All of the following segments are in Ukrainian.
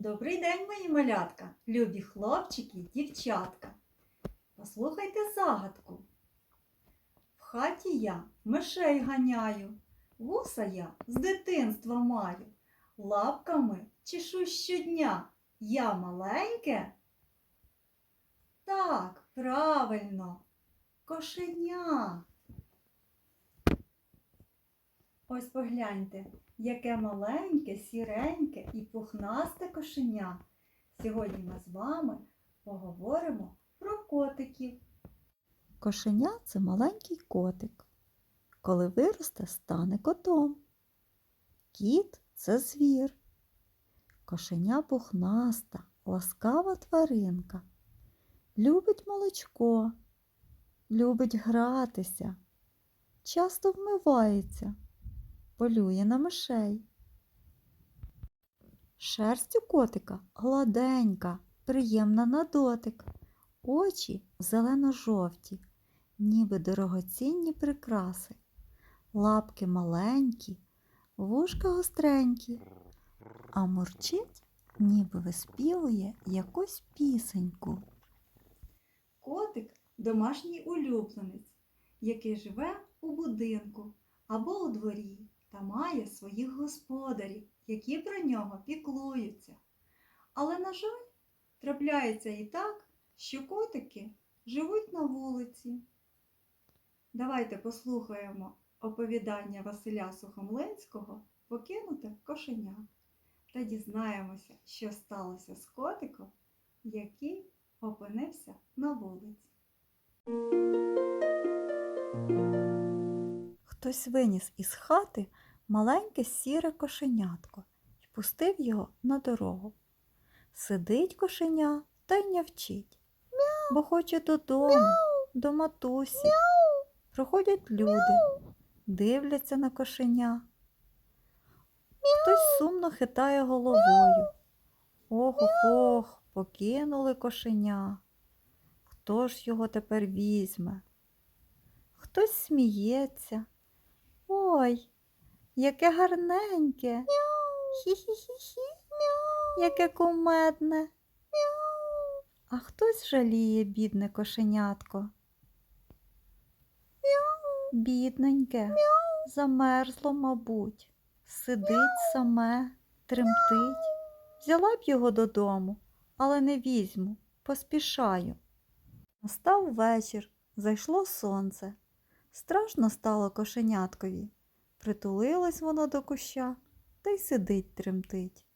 Добрий день, мої малятка, любі хлопчики дівчатка. Послухайте загадку. В хаті я мишей ганяю, вуса я з дитинства маю, лапками чешу щодня. Я маленьке? Так, правильно, кошеня. Ось погляньте, яке маленьке, сіреньке і пухнасте кошеня. Сьогодні ми з вами поговоримо про котиків. Кошеня це маленький котик. Коли виросте, стане котом. Кіт це звір. Кошеня пухнаста, ласкава тваринка. Любить молочко, любить гратися, часто вмивається полює на мишей. Шерсть у котика гладенька, приємна на дотик, очі зелено-жовті, ніби дорогоцінні прикраси, лапки маленькі, вушка гостренькі, а мурчить, ніби виспівує якусь пісеньку. Котик домашній улюбленець, який живе у будинку або у дворі та має своїх господарів, які про нього піклуються. Але, на жаль, трапляється і так, що котики живуть на вулиці. Давайте послухаємо оповідання Василя Сухомлинського Покинуте кошеня та дізнаємося, що сталося з котиком, який опинився на вулиці. Хтось виніс із хати маленьке сіре кошенятко і пустив його на дорогу. Сидить кошеня та й нявчить, бо хоче додому, до матусі. Проходять люди, дивляться на кошеня. Хтось сумно хитає головою. Ох, ох, ох, покинули кошеня. Хто ж його тепер візьме? Хтось сміється. Ой, яке гарненьке. Хі-хі-хі-хі. Яке кумедне. А хтось жаліє бідне кошенятко. Бідненьке, замерзло, мабуть, сидить саме, тремтить. Взяла б його додому, але не візьму, поспішаю. Настав вечір, зайшло сонце. Страшно стало кошеняткові. Притулилось воно до куща та й сидить тремтить.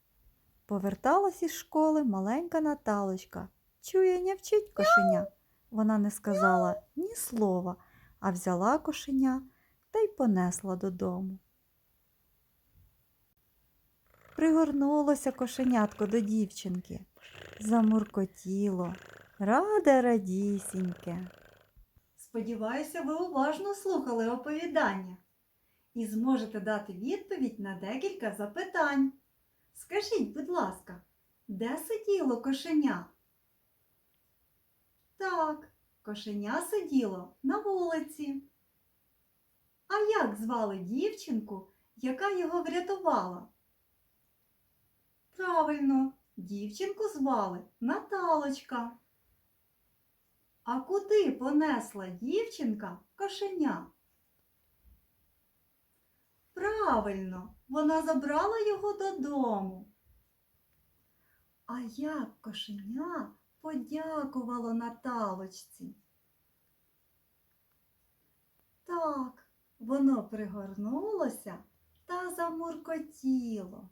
Поверталась із школи маленька Наталочка. Чує, не вчить кошеня. Вона не сказала ні слова, а взяла кошеня та й понесла додому. Пригорнулося кошенятко до дівчинки. Замуркотіло, раде радісіньке. Сподіваюся, ви уважно слухали оповідання і зможете дати відповідь на декілька запитань. Скажіть, будь ласка, де сиділо кошеня? Так, кошеня сиділо на вулиці. А як звали дівчинку, яка його врятувала? Правильно, дівчинку звали Наталочка. А куди понесла дівчинка кошеня? Правильно, вона забрала його додому. А як кошеня подякувало Наталочці? Так, воно пригорнулося та замуркотіло.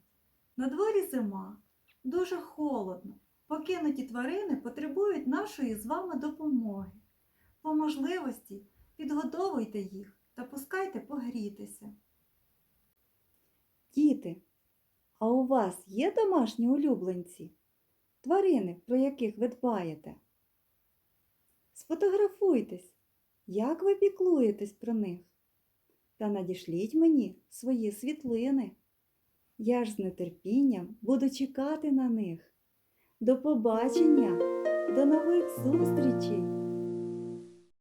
На дворі зима, дуже холодно. Покинуті тварини потребують нашої з вами допомоги. По можливості підгодовуйте їх та пускайте погрітися. Діти, а у вас є домашні улюбленці? Тварини, про яких ви дбаєте? Сфотографуйтесь, як ви піклуєтесь про них. Та надішліть мені свої світлини. Я ж з нетерпінням буду чекати на них. До побачення, до нових зустрічей!